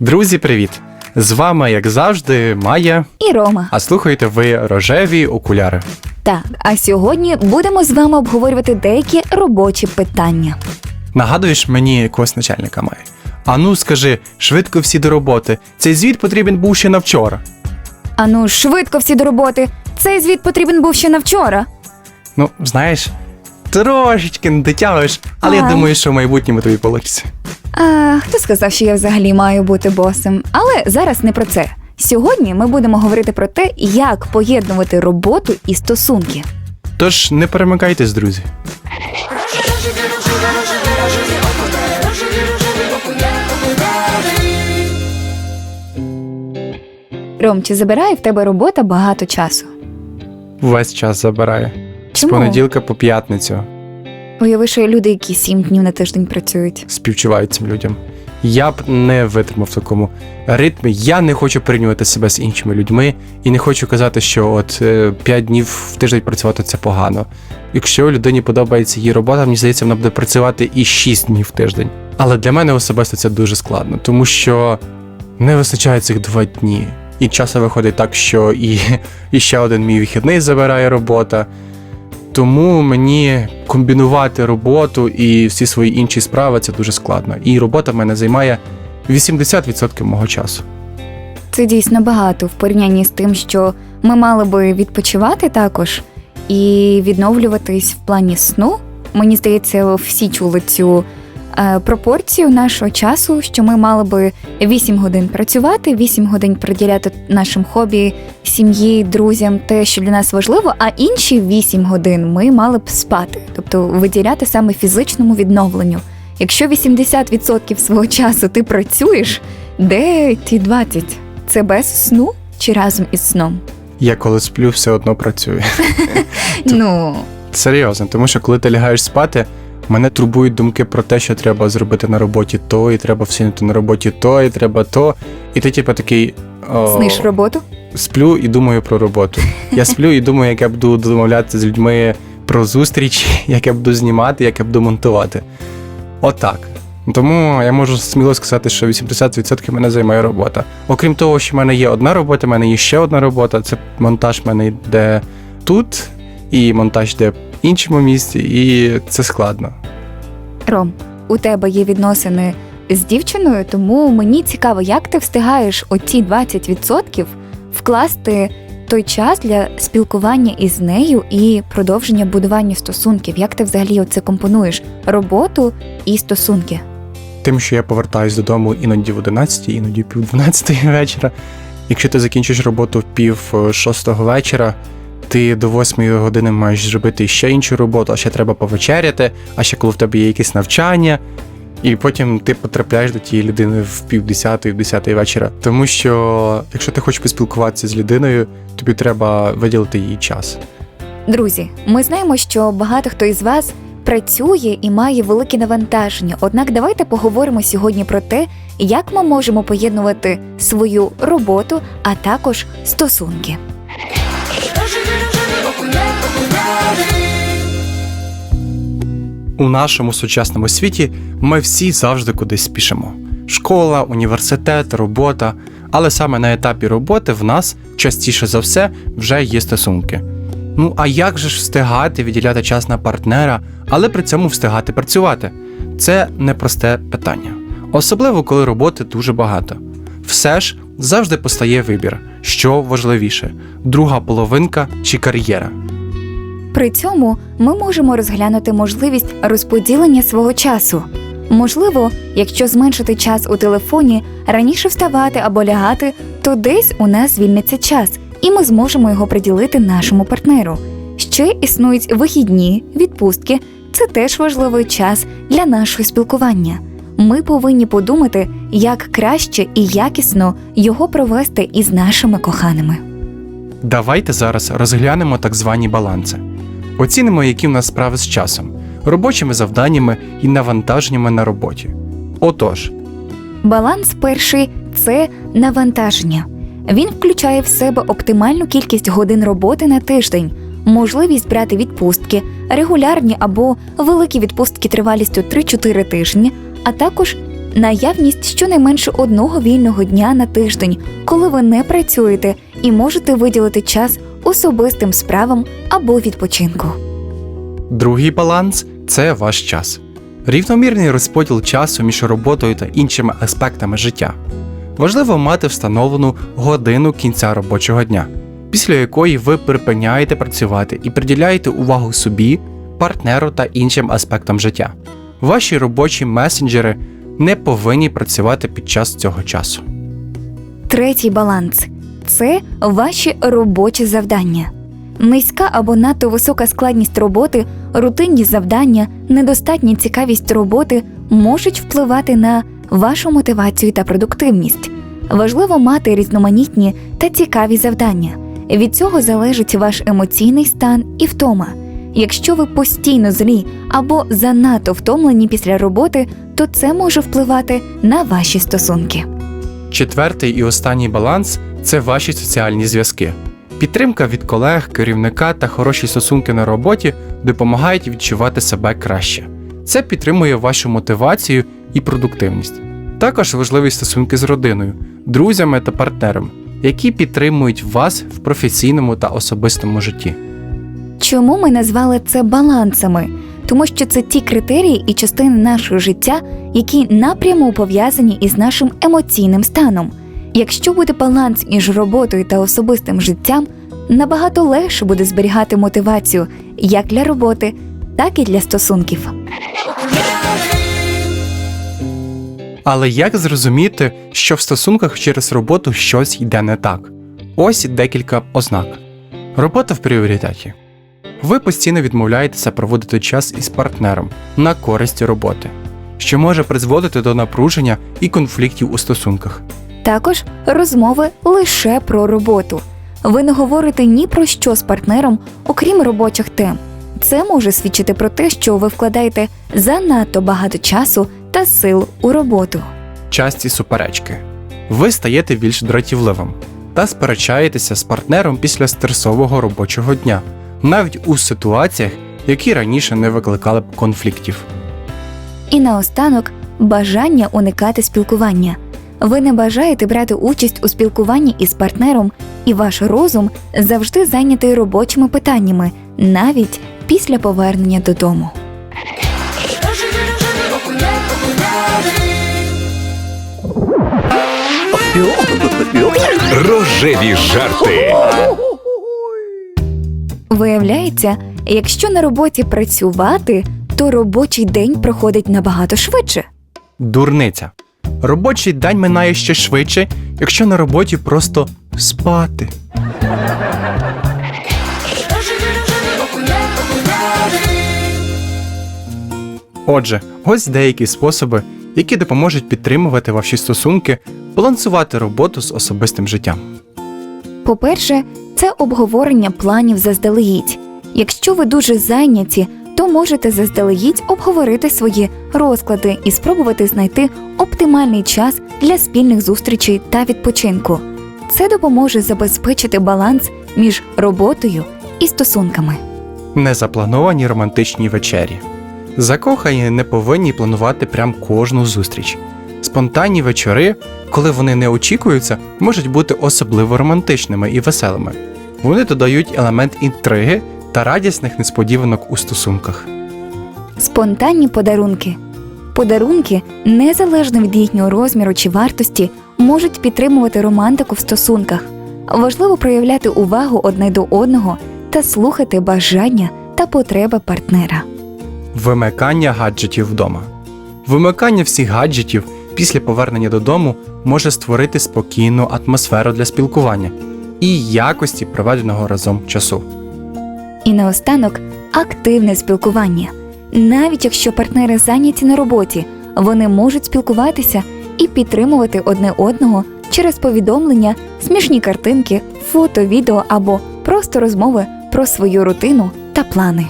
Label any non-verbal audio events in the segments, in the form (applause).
Друзі, привіт! З вами, як завжди, Майя, І Рома. а слухаєте ви рожеві окуляри. Так, а сьогодні будемо з вами обговорювати деякі робочі питання. Нагадуєш мені якогось начальника має. Ану, скажи, швидко всі до роботи. Цей звіт потрібен був ще на вчора. Ану, швидко всі до роботи. Цей звіт потрібен був ще на вчора. Ну, знаєш, трошечки не дотягуєш, але я думаю, що в майбутньому тобі вийде. А, хто сказав, що я взагалі маю бути босом? Але зараз не про це. Сьогодні ми будемо говорити про те, як поєднувати роботу і стосунки. Тож не перемикайтесь, друзі. Ром, чи забирає в тебе робота багато часу? Весь час забирає. З понеділка по п'ятницю Уяви, що є люди, які сім днів на тиждень працюють. співчуваю цим людям. Я б не витримав в такому ритмі. Я не хочу порівнювати себе з іншими людьми і не хочу казати, що от 5 днів в тиждень працювати це погано. Якщо людині подобається її робота, мені здається, вона буде працювати і 6 днів в тиждень. Але для мене особисто це дуже складно, тому що не вистачає цих два дні. І часом виходить так, що і, і ще один мій вихідний забирає робота. Тому мені комбінувати роботу і всі свої інші справи це дуже складно. І робота в мене займає 80% мого часу. Це дійсно багато в порівнянні з тим, що ми мали би відпочивати також і відновлюватись в плані сну. Мені здається, всі чули цю пропорцію нашого часу, що ми мали би 8 годин працювати, 8 годин приділяти нашим хобі, сім'ї, друзям, те, що для нас важливо, а інші 8 годин ми мали б спати, тобто виділяти саме фізичному відновленню. Якщо 80% свого часу ти працюєш, де ті 20? Це без сну чи разом із сном? Я коли сплю, все одно працюю. (laughs) Ну, Серйозно, тому що коли ти лягаєш спати, мене турбують думки про те, що треба зробити на роботі то, і треба всунути на роботі то, і треба то. І ти, типу, такий. О, зниш роботу? сплю і думаю про роботу. Я сплю і думаю, як я буду домовлятися з людьми про зустріч, (laughs) як я буду знімати, як я буду монтувати. Отак. Тому я можу сміло сказати, що 80% мене займає робота. Окрім того, що в мене є одна робота, в мене є ще одна робота. Це монтаж в мене йде тут, і монтаж йде в іншому місці, і це складно. Ром, у тебе є відносини з дівчиною, тому мені цікаво, як ти встигаєш оці 20% вкласти той час для спілкування із нею і продовження будування стосунків. Як ти взагалі оце компонуєш роботу і стосунки? Тим, що я повертаюсь додому іноді в 11, іноді в пів 12 вечора. Якщо ти закінчиш роботу в пів е, шостого вечора, ти до 8 години маєш зробити ще іншу роботу, а ще треба повечеряти, а ще коли в тебе є якесь навчання. І потім ти потрапляєш до тієї людини в пів десятої, в десятої вечора. Тому що якщо ти хочеш поспілкуватися з людиною, тобі треба виділити їй час. Друзі, ми знаємо, що багато хто із вас працює і має велике навантаження. Однак давайте поговоримо сьогодні про те, як ми можемо поєднувати свою роботу, а також стосунки. У нашому сучасному світі ми всі завжди кудись спішимо: школа, університет, робота. Але саме на етапі роботи в нас частіше за все вже є стосунки. Ну а як же ж встигати відділяти час на партнера, але при цьому встигати працювати? Це непросте питання, особливо коли роботи дуже багато. Все ж завжди постає вибір, що важливіше: друга половинка чи кар'єра. При цьому ми можемо розглянути можливість розподілення свого часу. Можливо, якщо зменшити час у телефоні, раніше вставати або лягати, то десь у нас звільниться час, і ми зможемо його приділити нашому партнеру. Ще існують вихідні, відпустки це теж важливий час для нашого спілкування. Ми повинні подумати, як краще і якісно його провести із нашими коханими. Давайте зараз розглянемо так звані баланси. Оцінимо, які в нас справи з часом, робочими завданнями і навантаженнями на роботі. Отож, Баланс перший це навантаження. Він включає в себе оптимальну кількість годин роботи на тиждень, можливість брати відпустки, регулярні або великі відпустки тривалістю 3-4 тижні, а також наявність щонайменше одного вільного дня на тиждень, коли ви не працюєте і можете виділити час особистим справам або відпочинку. Другий баланс це ваш час. Рівномірний розподіл часу між роботою та іншими аспектами життя. Важливо мати встановлену годину кінця робочого дня, після якої ви припиняєте працювати і приділяєте увагу собі, партнеру та іншим аспектам життя. Ваші робочі месенджери не повинні працювати під час цього часу. Третій баланс це ваші робочі завдання. Низька або надто висока складність роботи, рутинні завдання, недостатня цікавість роботи можуть впливати на вашу мотивацію та продуктивність. Важливо мати різноманітні та цікаві завдання. Від цього залежить ваш емоційний стан і втома. Якщо ви постійно злі або занадто втомлені після роботи, то це може впливати на ваші стосунки. Четвертий і останній баланс це ваші соціальні зв'язки. Підтримка від колег, керівника та хороші стосунки на роботі допомагають відчувати себе краще. Це підтримує вашу мотивацію і продуктивність. Також важливі стосунки з родиною, друзями та партнером, які підтримують вас в професійному та особистому житті. Чому ми назвали це балансами? Тому що це ті критерії і частини нашого життя, які напряму пов'язані із нашим емоційним станом. Якщо буде баланс між роботою та особистим життям, набагато легше буде зберігати мотивацію як для роботи, так і для стосунків. Але як зрозуміти, що в стосунках через роботу щось йде не так? Ось декілька ознак. Робота в пріоритеті. Ви постійно відмовляєтеся проводити час із партнером на користь роботи, що може призводити до напруження і конфліктів у стосунках. Також розмови лише про роботу. Ви не говорите ні про що з партнером, окрім робочих тем. Це може свідчити про те, що ви вкладаєте занадто багато часу та сил у роботу. Часті суперечки. Ви стаєте більш дратівливим та сперечаєтеся з партнером після стресового робочого дня, навіть у ситуаціях, які раніше не викликали б конфліктів. І наостанок бажання уникати спілкування. Ви не бажаєте брати участь у спілкуванні із партнером, і ваш розум завжди зайнятий робочими питаннями, навіть після повернення додому. Рожеві жарти. Виявляється, якщо на роботі працювати, то робочий день проходить набагато швидше. Дурниця. Робочий день минає ще швидше, якщо на роботі просто спати. Отже, ось деякі способи, які допоможуть підтримувати ваші стосунки, балансувати роботу з особистим життям. По-перше, це обговорення планів заздалегідь. Якщо ви дуже зайняті, то можете заздалегідь обговорити свої розклади і спробувати знайти оптимальний час для спільних зустрічей та відпочинку. Це допоможе забезпечити баланс між роботою і стосунками. Незаплановані романтичні вечері. Закохані не повинні планувати прям кожну зустріч. Спонтанні вечори, коли вони не очікуються, можуть бути особливо романтичними і веселими. Вони додають елемент інтриги та радісних несподіванок у стосунках. Спонтанні подарунки. Подарунки, незалежно від їхнього розміру чи вартості, можуть підтримувати романтику в стосунках. Важливо проявляти увагу одне до одного та слухати бажання та потреби партнера. Вимикання гаджетів вдома. Вимикання всіх гаджетів після повернення додому може створити спокійну атмосферу для спілкування і якості проведеного разом часу. І наостанок активне спілкування. Навіть якщо партнери зайняті на роботі, вони можуть спілкуватися і підтримувати одне одного через повідомлення, смішні картинки, фото, відео або просто розмови про свою рутину та плани.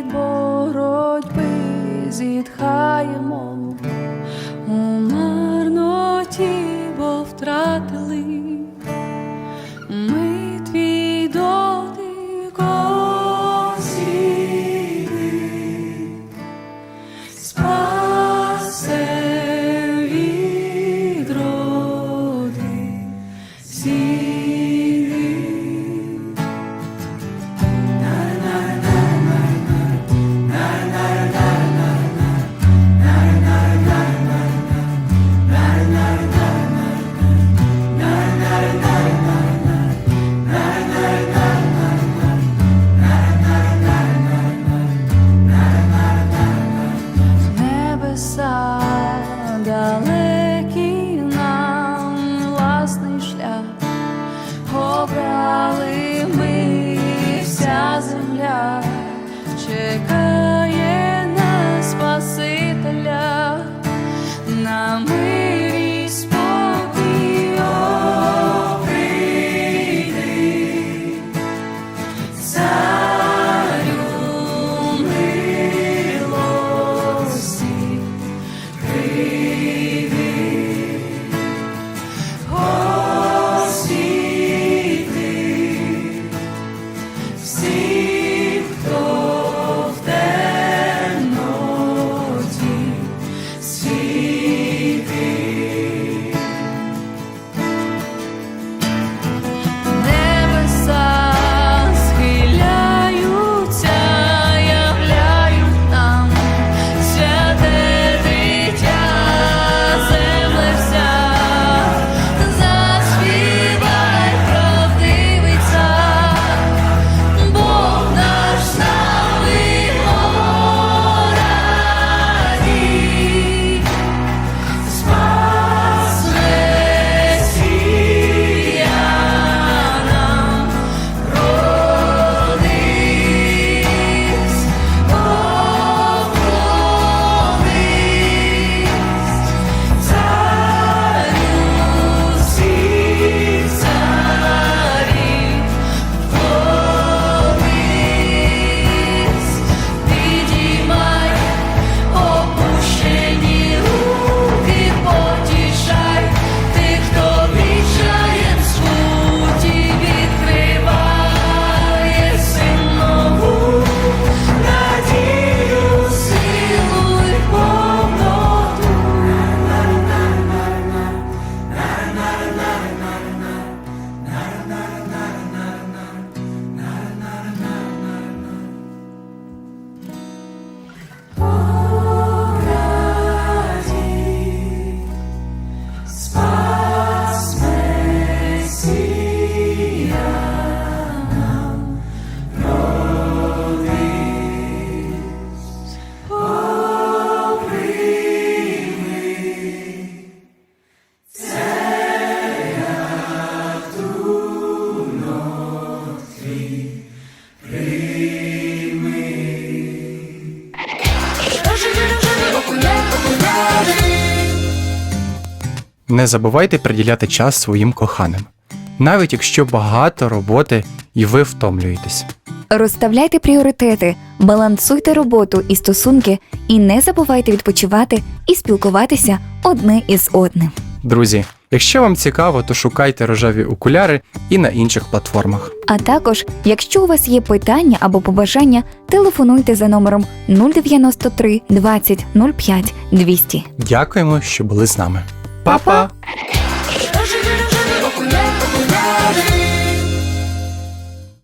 Від боротьби зітхаємо. У марноті, бо втратили Не забувайте приділяти час своїм коханим, навіть якщо багато роботи і ви втомлюєтесь. Розставляйте пріоритети, балансуйте роботу і стосунки, і не забувайте відпочивати і спілкуватися одне із одним. Друзі, якщо вам цікаво, то шукайте рожеві окуляри і на інших платформах. А також, якщо у вас є питання або побажання, телефонуйте за номером 093 20 05 200. Дякуємо, що були з нами. Papá.